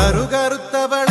கருகருத்தவள்